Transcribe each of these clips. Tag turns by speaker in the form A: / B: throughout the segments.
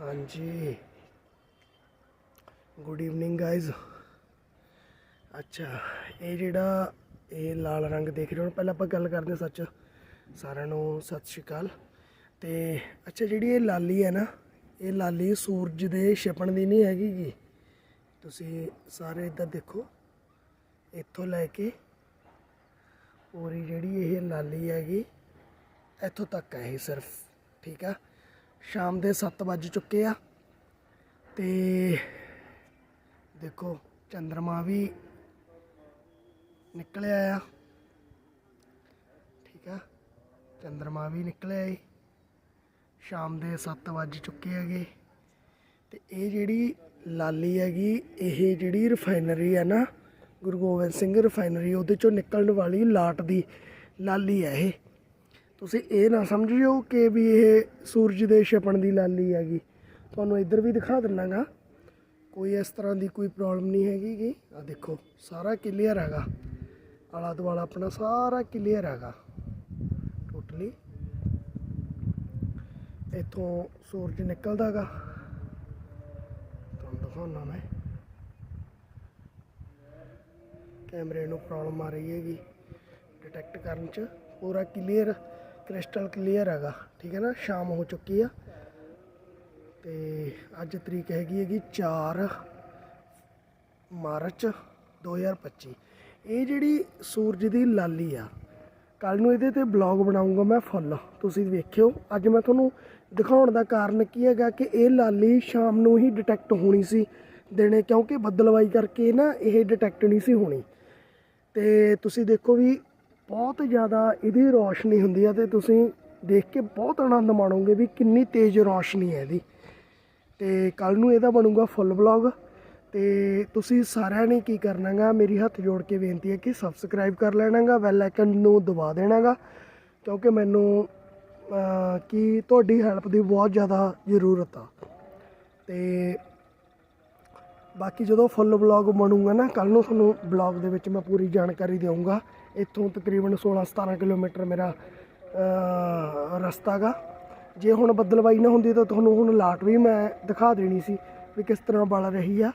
A: ਹਾਂਜੀ। Good evening guys ਅੱਛਾ, ਇਹ ਜਿਹੜਾ ਇਹ ਲਾਲ ਰੰਗ ਦੇਖ ਰਹੇ ਹੋ, ਪਹਿਲਾਂ ਆਪਾਂ ਗੱਲ ਕਰਦੇ ਹਾਂ ਸੱਚ। ਸਾਰਿਆਂ ਨੂੰ ਸਤਿ ਸ਼੍ਰੀ ਅਕਾਲ। ਤੇ ਅੱਛਾ, ਜਿਹੜੀ ਇਹ ਲਾਲੀ ਹੈ ਨਾ, ਇਹ ਲਾਲੀ ਸੂਰਜ ਦੇ ਛਿਪਣ ਦੀ ਨਹੀਂ ਹੈਗੀ ਗੀ। ਤੁਸੀਂ ਸਾਰੇ ਇੱਧਰ ਦੇਖੋ। ਇੱਥੋਂ ਲੈ ਕੇ ਪੂਰੀ ਜਿਹੜੀ ਇਹ ਲਾਲੀ ਹੈਗੀ ਇੱਥੋਂ ਤੱਕ ਹੈ ਇਹ ਸਿਰਫ, ਠੀਕ ਆ? ਸ਼ਾਮ ਦੇ 7 ਵੱਜ ਚੁੱਕੇ ਆ ਤੇ ਦੇਖੋ, ਚੰਦਰਮਾ ਵੀ ਨਿਕਲਿਆ ਆ। ਠੀਕ ਆ? ਚੰਦਰਮਾ ਵੀ ਨਿਕਲਿਆ ਏ। ਸ਼ਾਮ ਦੇ 7 ਵੱਜ ਚੁੱਕੇ ਹੈਗੇ। ਤੇ ਇਹ ਜਿਹੜੀ ਲਾਲੀ ਹੈਗੀ, ਇਹ ਜਿਹੜੀ ਰਿਫਾਈਨਰੀ ਹੈ ਨਾ, ਗੁਰੂ ਗੋਬਿੰਦ ਸਿੰਘ ਰਿਫਾਈਨਰੀ ਉਹਦੇ ਚੋਂ ਨਿਕਲਣ ਵਾਲੀ ਲਾਟ ਦੀ ਲਾਲੀ ਹੈ ਇਹ। ਤੁਸੀਂ ਇਹ ਨਾ ਸਮਝਿਓ ਕਿ ਵੀ ਇਹ ਸੂਰਜ ਦੇ ਛਪਣ ਦੀ ਲਾਲੀ ਹੈਗੀ। ਤੁਹਾਨੂੰ ਇੱਧਰ ਵੀ ਦਿਖਾ ਦਿੰਨਾਗਾ। ਕੋਈ ਇਸ ਤਰ੍ਹਾਂ ਦੀ ਕੋਈ ਪ੍ਰੋਬਲਮ ਨਹੀਂ ਹੈਗੀ ਗੀ ਆ ਦੇਖੋ, ਸਾਰਾ ਕਲੀਅਰ ਹੈਗਾ। ਆਲਾ ਦੁਆਲਾ ਆਪਣਾ ਸਾਰਾ ਕਲੀਅਰ ਹੈਗਾ। ਟੋਟਲੀ ਇੱਥੋਂ ਸੂਰਜ ਨਿਕਲਦਾਗਾ। ਤੁਹਾਨੂੰ ਦਿਖਾਉਣਾ ਮੈਂ। ਕੈਮਰੇ ਨੂੰ ਪ੍ਰੋਬਲਮ ਆ ਰਹੀ ਹੈਗੀ। ਡਿਟੈਕਟ ਕਰਨ ਚ ਪੂਰਾ ਕਲੀਅਰ ਕ੍ਰਿਸਟਲ ਕਲੀਅਰ ਹੈਗਾ, ਠੀਕ ਹੈ ਨਾ, ਸ਼ਾਮ ਹੋ ਚੁੱਕੀ ਆ। ਤੇ ਅੱਜ ਤਰੀਕ ਹੈਗੀ ਹੈਗੀ 4 ਮਾਰਚ 2025 ਇਹ ਜਿਹੜੀ ਸੂਰਜ ਦੀ ਲਾਲੀ ਆ ਕੱਲ ਨੂੰ ਇਹਦੇ ਤੇ ਬਲੌਗ ਬਣਾਉਂਗਾ ਮੈਂ ਫੁੱਲ, ਤੁਸੀਂ ਵੇਖਿਓ। ਅੱਜ ਮੈਂ ਤੁਹਾਨੂੰ ਦਿਖਾਉਣ ਦਾ ਕਾਰਨ ਕੀ ਹੈਗਾ ਕਿ ਇਹ ਲਾਲੀ ਸ਼ਾਮ ਨੂੰ ਹੀ ਡਿਟੈਕਟ ਹੋਣੀ ਸੀ ਦਿਨੇ ਕਿਉਂਕਿ ਬੱਦਲਵਾਈ ਕਰਕੇ ਨਾ ਇਹ ਡਿਟੈਕਟ ਨਹੀਂ ਸੀ ਹੋਣੀ। ਤੇ ਤੁਸੀਂ ਦੇਖੋ ਵੀ ਬਹੁਤ ਜ਼ਿਆਦਾ ਇਹਦੀ ਰੌਸ਼ਨੀ ਹੁੰਦੀ ਆ ਤੇ ਤੁਸੀਂ ਦੇਖ ਕੇ ਬਹੁਤ ਆਨੰਦ ਮਾਣੋਗੇ ਵੀ ਕਿੰਨੀ ਤੇਜ਼ ਰੌਸ਼ਨੀ ਹੈ ਇਹਦੀ। ਤੇ ਕੱਲ ਨੂੰ ਇਹਦਾ ਬਣੂਗਾ ਫੁੱਲ ਵਲੌਗ ਤੇ ਤੁਸੀਂ ਸਾਰਿਆਂ ਨੇ ਕੀ ਕਰਨਾਗਾ, ਮੇਰੀ ਹੱਥ ਜੋੜ ਕੇ ਬੇਨਤੀ ਹੈ ਕਿ ਸਬਸਕ੍ਰਾਈਬ ਕਰ ਲੈਣਾਗਾ ਬੈਲ ਆਈਕਨ ਨੂੰ ਦਬਾ ਦੇਣਾਗਾ, ਕਿਉਂਕਿ ਮੈਨੂੰ ਕਿ ਤੁਹਾਡੀ ਹੈਲਪ ਦੀ ਬਹੁਤ ਜ਼ਿਆਦਾ ਜ਼ਰੂਰਤ ਆ। ਤੇ ਬਾਕੀ ਜਦੋਂ ਫੁੱਲ ਬਲੌਗ ਬਣੂਗਾ ਨਾ ਕੱਲ ਨੂੰ ਤੁਹਾਨੂੰ ਬਲੌਗ ਦੇ ਵਿੱਚ ਮੈਂ ਪੂਰੀ ਜਾਣਕਾਰੀ ਦੇਵਾਂਗਾ ਇੱਥੋਂ ਤਕਰੀਬਨ 16 17 ਕਿਲੋਮੀਟਰ ਮੇਰਾ ਅਹ, ਰਸਤਾ ਗਾ। ਜੇ ਹੁਣ ਬੱਦਲਵਾਈ ਨਾ ਹੁੰਦੀ ਤਾਂ ਤੁਹਾਨੂੰ ਹੁਣ ਲਾਟ ਵੀ ਮੈਂ ਦਿਖਾ ਦੇਣੀ ਸੀ ਵੀ ਕਿਸ ਤਰ੍ਹਾਂ ਬਲ ਰਹੀ ਆ।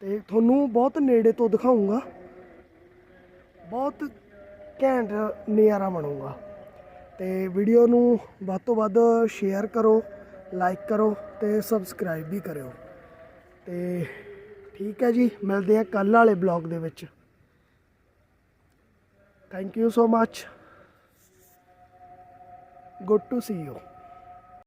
A: ਤੇ ਤੁਹਾਨੂੰ ਬਹੁਤ ਨੇੜੇ ਤੋਂ ਦਿਖਾਉਂਗਾ ਬਹੁਤ ਘੈਂਟ ਨਜ਼ਾਰਾ ਬਣੂਗਾ। ਤੇ ਵੀਡੀਓ ਨੂੰ ਵੱਧ ਤੋਂ ਵੱਧ ਸ਼ੇਅਰ ਕਰੋ ਲਾਈਕ ਕਰੋ ਤੇ ਸਬਸਕ੍ਰਾਈਬ ਵੀ ਕਰਿਓ। ਤੇ ਠੀਕ ਹੈ ਜੀ, ਮਿਲਦੇ ਆ ਕੱਲ ਵਾਲੇ ਬਲੌਗ ਦੇ ਵਿੱਚ। Thank you so much good to see you